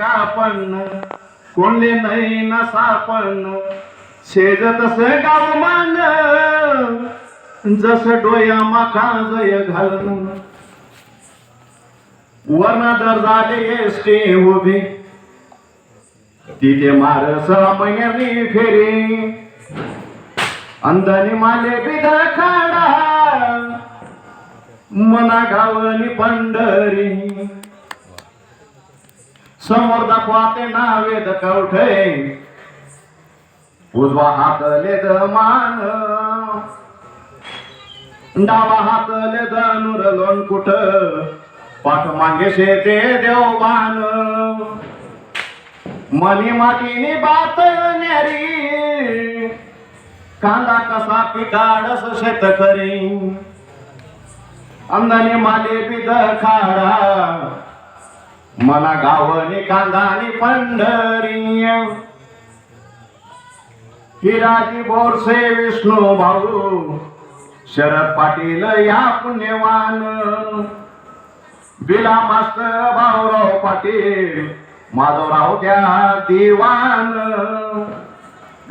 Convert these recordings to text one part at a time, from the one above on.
कापण कोणले नाही ना सापण शेज तस गाव मान जस डोया माखा जय घालून. वर्ण दर झाले एसटी उभी. तिथे मारस महिन्यानी फेरी. अंधानी माले बिदा खाडा. मना गावली पंढरी. समोर दाखवाते नावेद कवठे. उजवा हात लेद मान. डावा हात लेद नुर लोण कुठ पाठ मागे शेते देवबान. मनी मातीनी बात न्यारी. कांदा कसा पिकाडस शेतकरी. अंदाने माले बिद खाडा. मला गावनी कांदानी पंढरी. हिराजी बोरसे विष्णू भाऊ शरद पाटील या पुण्यवान. बिला मास्तर भाऊराव पाटील माधवराव त्या दिवान.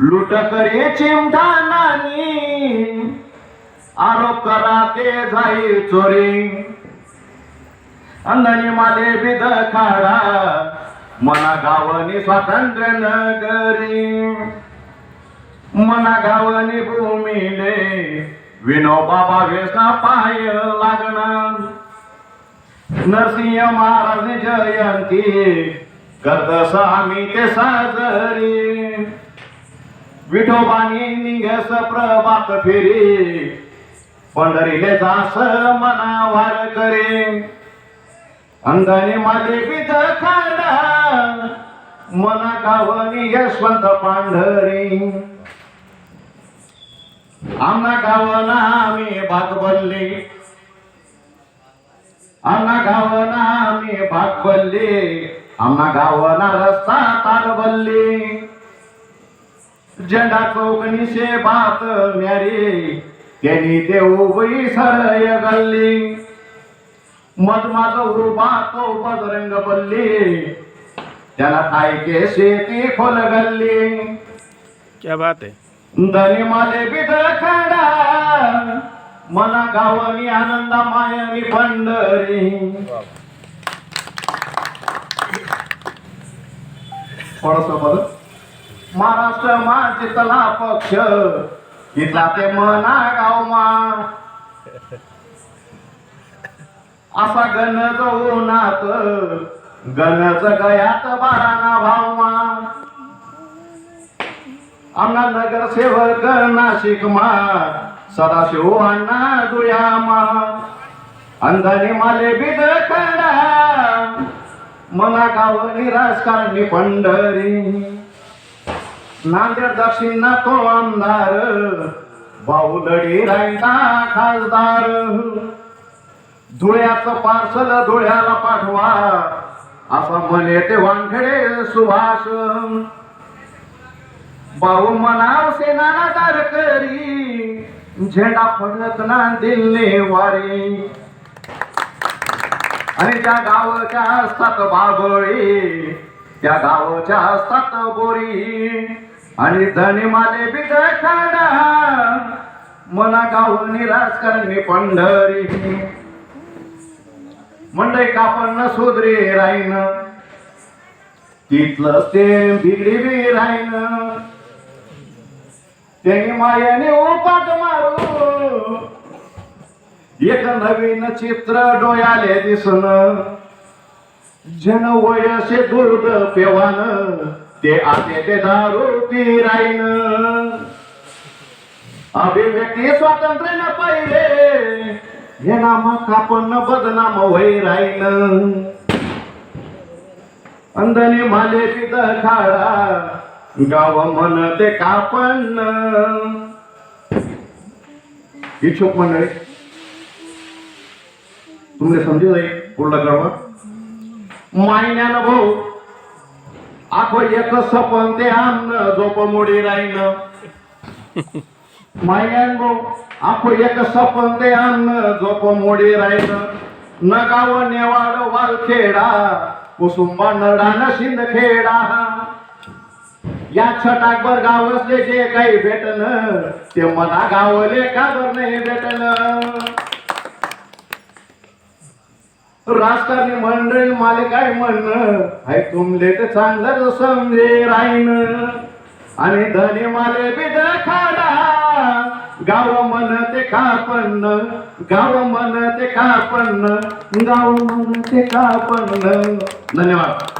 लुट करे चिमठानानी आरोप करा ते जाई चोरी. अंधनी माले बिद खाडा. मना गावनी स्वातंत्र्य नगरी मना गावनी भूमीले विनोबा भावेचा पाय लागणार नरसिंह महाराज जयंती करतस आम्ही ते साजरी. विठोबानी निघस प्रभात फेरी पंढरीले जास मनावार करे. अंगाने माझे बिद खांडा. मना गावनी यशवंत पांढरी. आम्हा गावना आम्ही भाग बनले आम्हा गावना आम्ही भाग बनले आम्हा गावना रस्ता तार बनले झेंडा चौकणीशे बात न्यारे त्यांनी देऊ सरय गल्ली. मध माझ उभा तो बजरंग बल्ली. त्याला काय के शेती खोल गल्ली. क्या बात है. धनी माले बिद खाडा. मना गावनी आनंद मायनी पंढरी. थोडस महाराष्ट्र माझितला पक्ष इथला ते मना गाव मा असा गणज उन्हात गणज गयात बाराना भावमा. आमना नगरसेवक नाशिक मा सदाशिव अण्णा दुयामा अंधारी माले बिद खंडा मना गावनी निराजकारणी पंढरी. नांदेड दक्षिण तो आमदार बाहुलडी रायता खासदार. धुळ्याचं पार्सल धुळ्याला पाठवा. असं म्हणे ते वानखेडे सुभाष. भाऊ म्हणाव दार करी. झेंडा फडत ना दिल्ली वारी. आणि त्या गावच्या असतात बाबळी त्या गावच्या असतात बोरी. आणि धनी माले बिद खाडा मना निराश करणे पंढरी. मंडई कापण सुधरी राहीन. तिथलं ते बिगडी बी राहीन. त्यांनी मायाने उपाट मारू एक नवीन चित्र डोळ्याले दिसन. जन वयसे दुर्द पेवान ते आते ते दारू पी राहीन. अभिव्यक्ती स्वातंत्र्य न पाहिले हे नाम कापण बदनाम वय राहीन अंधने माले पित खाडा गाव म्हणते कापण इच्छुक मंडळी तुमने समजू जाईल पुढला क्रम? मायन्यानं भाऊ आखो एक सपन ते अन्न झोप मोडी राहीन मायांगो भाऊ एक सपन ते अन्न झोप मोडी राहीन नगाव नेवाड वालखेडा कुसुंबा नरडान शिंदखेडा या छटाकभर गावसले जे काही भेटन ते मला गावले का बर नाही भेटन? राजकारणी मंडळी माले काय म्हणणं हाय तुमले तर चांगलं समजे राहीन. आणि धनी माले बिद गाव मन ते खापन्न गाव मन ते खापन्न गाव मन ते खापन्न. धन्यवाद.